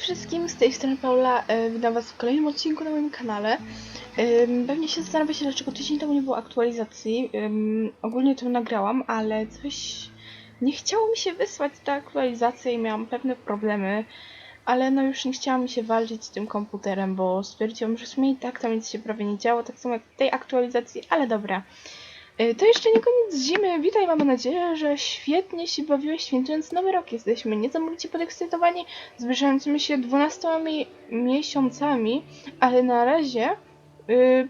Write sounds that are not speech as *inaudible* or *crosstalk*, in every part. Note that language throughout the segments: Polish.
wszystkim, z tej strony Paula, e, witam was w kolejnym odcinku na moim kanale. Pewnie się zastanawiacie, dlaczego tydzień temu nie było aktualizacji. Ogólnie to nagrałam, ale coś nie chciało mi się wysłać ta aktualizacja i miałam pewne problemy. Ale no już nie chciałam się walczyć z tym komputerem, bo stwierdziłam, że w sumie i tak tam nic się prawie nie działo, tak samo jak w tej aktualizacji, ale dobra. Y, To jeszcze nie koniec zimy. Witaj, mamy nadzieję, że świetnie się bawiłeś świętując Nowy Rok. Jesteśmy niesamowicie podekscytowani zbliżającymi się 12 mi miesiącami, ale na razie y,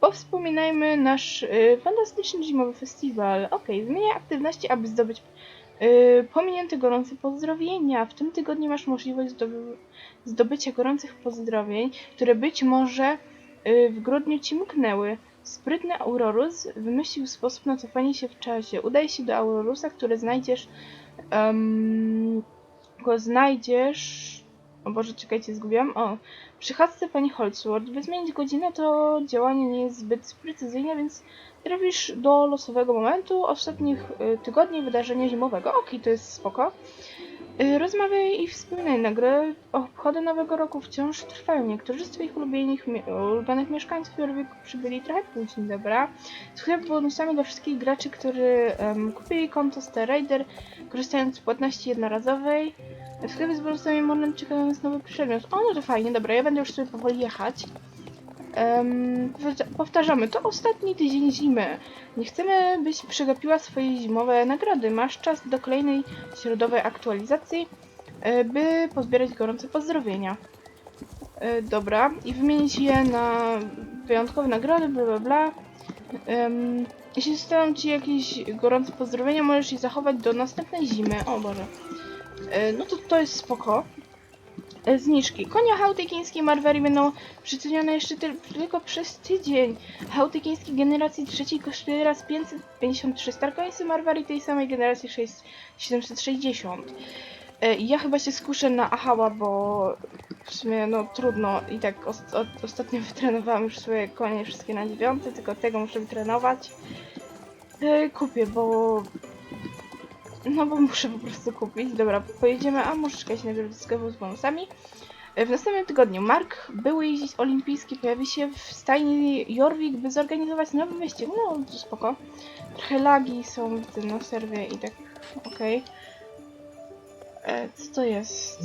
powspominajmy nasz y, fantastyczny zimowy festiwal. Ok, zmieniaj aktywności, aby zdobyć y, pominięte gorące pozdrowienia. W tym tygodniu masz możliwość zdoby zdobycia gorących pozdrowień, które być może y, w grudniu ci mknęły. Sprytny Aurorus wymyślił sposób na cofanie się w czasie. Udaj się do Aurorusa, który znajdziesz. Um, go znajdziesz. O Boże, czekajcie, zgubiłam. O, przy chatce pani Holzworth. By zmienić godzinę, to działanie nie jest zbyt precyzyjne, więc trafisz do losowego momentu ostatnich y, tygodni wydarzenia zimowego. Okej, to jest spoko. Y, Rozmawiaj i wspominaj na gry. Obchody Nowego Roku wciąż trwają. Niektórzy z Twoich ulubionych, ulubionych mieszkańców Jorwiku przybyli trochę później, dobra? Sklep bonusami dla wszystkich graczy, którzy em, kupili konto Star Raider, korzystając z płatności jednorazowej. W sklepie z bonusami można czekają nas nowy przedmiot. O, no to fajnie, dobra, ja będę już sobie powoli jechać. Powtarza- powtarzamy, to ostatni tydzień zimy. Nie chcemy, byś przegapiła swoje zimowe nagrody. Masz czas do kolejnej środowej aktualizacji, e, by pozbierać gorące pozdrowienia. E, Dobra, i wymienić je na wyjątkowe nagrody, bla bla bla. Em, jeśli zostaną ci jakieś gorące pozdrowienia, możesz je zachować do następnej zimy. O Boże. E, No to to jest spoko. Zniżki. Konia hałtykińskiej Marwerii będą przycenione jeszcze tyl- tylko przez tydzień. Hałtykińskiej generacji trzeciej kosztuje teraz 553 Starkońcy Marwerii tej samej generacji 6, 760. E, Ja chyba się skuszę na Ahała, bo w sumie no trudno i tak ostatnio *laughs* wytrenowałam już swoje konie wszystkie na dziewiąty, tylko tego muszę wytrenować. E, Kupię, bo no bo muszę po prostu kupić. Dobra, pojedziemy, a może czekać najpierw do z bonusami. E, W następnym tygodniu Mark, były jeździć olimpijski, pojawi się w stajni Jorvik, by zorganizować nowy wyścig. No, to spoko. Trochę lagi są widzę na serwie i tak, okej. E, Co to jest?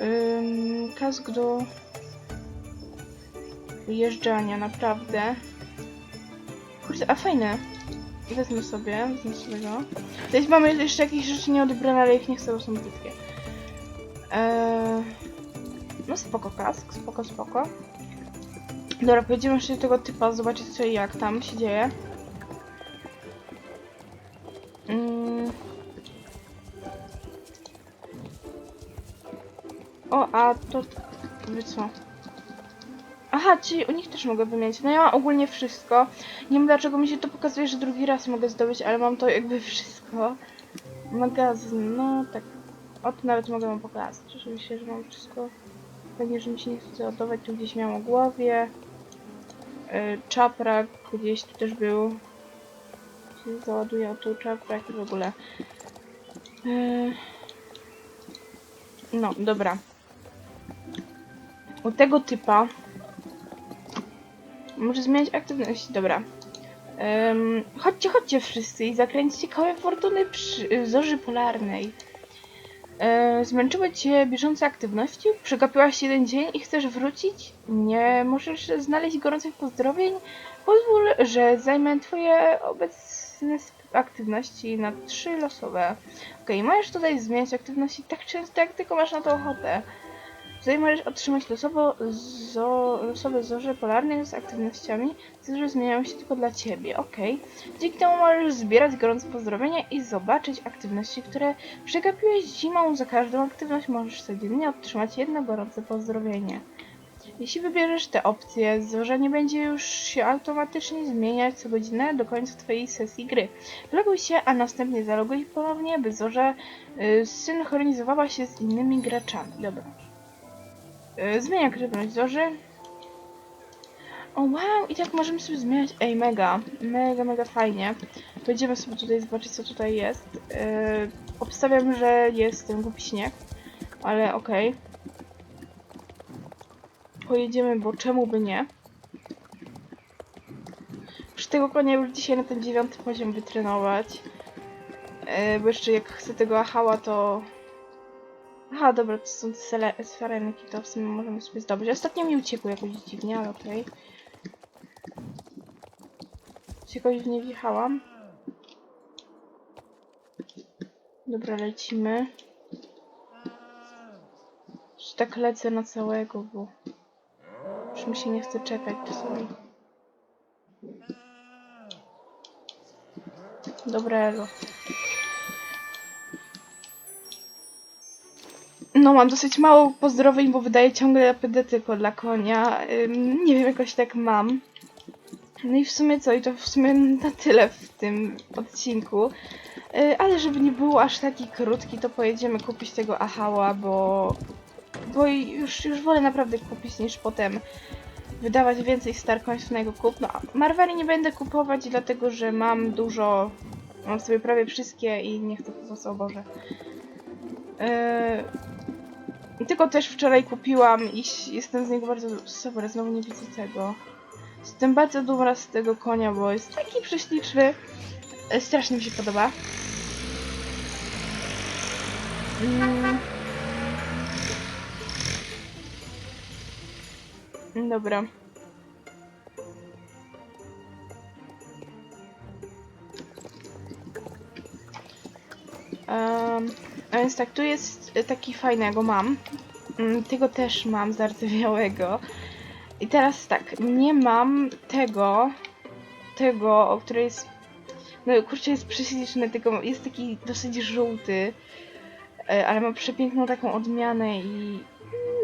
Ym, kask do wyjeżdżania, naprawdę. Kurde, a fajne. Wezmę sobie, wezmę sobie go. Tutaj mamy jeszcze jakieś rzeczy nieodebrane, ale ich nie chcę, bo są brzydkie. Eee, no spoko kask, spoko, spoko. Dobra, pojedziemy jeszcze do tego typa, zobaczyć co i jak tam się dzieje. Mm. O, a to... Wy co? Aha, czyli u nich też mogę wymienić. No ja mam ogólnie wszystko. Nie wiem dlaczego mi się to pokazuje, że drugi raz mogę zdobyć, ale mam to jakby wszystko. Magazyn, no tak. O, to nawet mogę wam pokazać. Oczywiście, że mam wszystko. Pewnie, że mi się nie chce ładować, tu gdzieś miałam o głowie. Yy, czaprak gdzieś tu też był. Się o tu czaprak i w ogóle. Yy... No, dobra. U tego typa może zmieniać aktywność. Dobra. Em, chodźcie, chodźcie wszyscy i zakręćcie kołem fortuny przy y, zorzy polarnej. E, zmęczyły cię bieżące aktywności? Przegapiłaś jeden dzień i chcesz wrócić? Nie możesz znaleźć gorących pozdrowień? Pozwól, że zajmę twoje obecne aktywności na trzy losowe. Okej, możesz tutaj zmieniać aktywności tak często, jak tylko masz na to ochotę. Tutaj możesz otrzymać losowo zo, losowe zorze polarne z aktywnościami, które zmieniają się tylko dla Ciebie, ok. Dzięki temu możesz zbierać gorące pozdrowienia i zobaczyć aktywności, które przegapiłeś zimą. Za każdą aktywność możesz codziennie otrzymać jedno gorące pozdrowienie. Jeśli wybierzesz te opcje, zorza nie będzie już się automatycznie zmieniać co godzinę do końca Twojej sesji gry. Loguj się, a następnie zaloguj ponownie, by zorza y, synchronizowała się z innymi graczami. Dobra. Y, Zmienia aktywność zorzy. O wow, i tak możemy sobie zmieniać. Ej, mega, mega, mega fajnie. Będziemy sobie tutaj zobaczyć, co tutaj jest. Yy, obstawiam, że jest ten głupi śnieg, ale okej. pojedziemy, bo czemu by nie? Już tego konia już dzisiaj na ten dziewiąty poziom wytrenować. E, bo jeszcze jak chcę tego ahała, to... Aha, dobra, to są sele- sferenki, to w sumie możemy sobie zdobyć. Ostatnio mi uciekło jakoś dziwnie, ale okej. Się jakoś w nie wjechałam. Dobra, lecimy. Już tak lecę na całego, bo już mi się nie chce czekać czasami. Dobra, Elo. No, mam dosyć mało pozdrowień, bo wydaję ciągle APD tylko dla konia. Ym, nie wiem, jakoś tak mam. No i w sumie co? I to w sumie na tyle w tym odcinku. Y, ale żeby nie było aż taki krótki, to pojedziemy kupić tego Ahała, bo... Bo już, już wolę naprawdę kupić niż potem wydawać więcej Starcoins na jego kup. No, a Marwari nie będę kupować, dlatego że mam dużo... Mam sobie prawie wszystkie i nie chcę po prostu, o Boże. Yy, tylko też wczoraj kupiłam i jestem z niego bardzo... Dobra, znowu nie widzę tego. Jestem bardzo dumna z tego konia, bo jest taki prześliczny. E, Strasznie mi się podoba. Mm. Dobra. A więc tak, tu jest e, taki fajnego mam. Mm, Tego też mam zardzewiałego. I teraz tak, nie mam tego, tego, który jest, no kurczę jest prześliczny, tylko jest taki dosyć żółty, e, ale ma przepiękną taką odmianę i mm,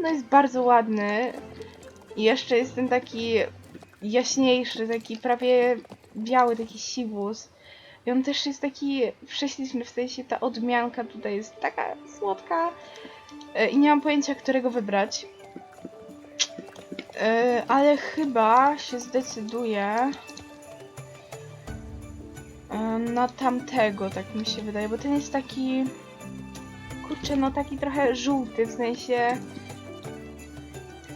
no jest bardzo ładny. I jeszcze jest ten taki jaśniejszy, taki prawie biały, taki siwus. I on też jest taki prześliczny, w sensie ta odmianka tutaj jest taka słodka. E, I nie mam pojęcia, którego wybrać. E, ale chyba się zdecyduję e, na tamtego, tak mi się wydaje, bo ten jest taki kurczę, no taki trochę żółty, w sensie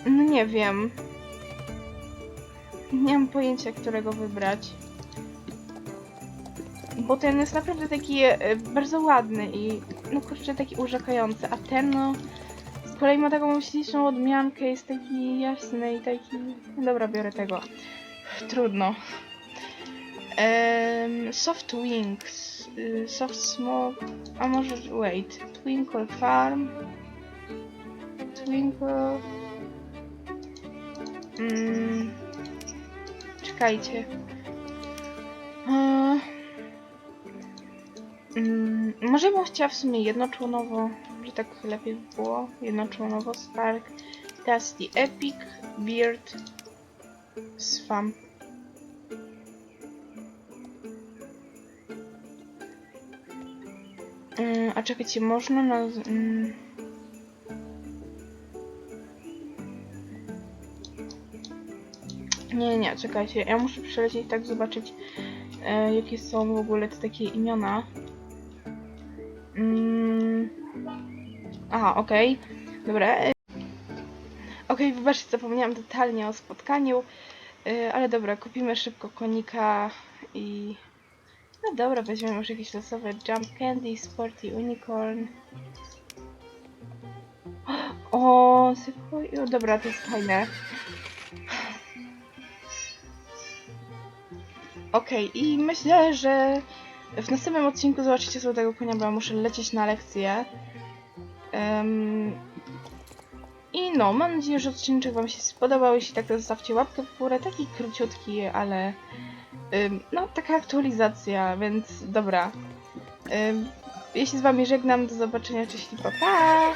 no nie wiem nie mam pojęcia, którego wybrać bo ten jest naprawdę taki e, bardzo ładny i no kurczę, taki urzekający, a ten no z kolei ma taką śliczną odmiankę, jest taki jasny i taki... Dobra, biorę tego. Trudno. Em, soft Wings. y, Soft Smoke... A może... Wait. Twinkle Farm. Twinkle... Mm, czekajcie. Mm, może bym chciała w sumie jednoczłonowo, że tak lepiej by było. Jednoczłonowo Spark, Dusty Epic, Beard, Swamp. Mm, a czekajcie, można na... Mm, nie, nie, czekajcie, ja muszę przelecieć tak zobaczyć, e, jakie są w ogóle te takie imiona. Mm. Aha, okej. Dobra. e, Okej, wybaczcie, zapomniałam totalnie o spotkaniu. e, Ale dobra, kupimy szybko konika i... No dobra, weźmiemy już jakieś losowe Jump Candy, Sporty Unicorn. O, Sequoia, dobra, to jest fajne. Okej, i myślę, że w następnym odcinku zobaczycie sobie tego konia, bo ja muszę lecieć na lekcję. Em, I no, mam nadzieję, że odcinek Wam się spodobał. Jeśli tak, to zostawcie łapkę w górę. Taki króciutki, ale ym, no, taka aktualizacja, więc dobra. Ja się z Wami żegnam. Do zobaczenia. Cześć i pa, pa!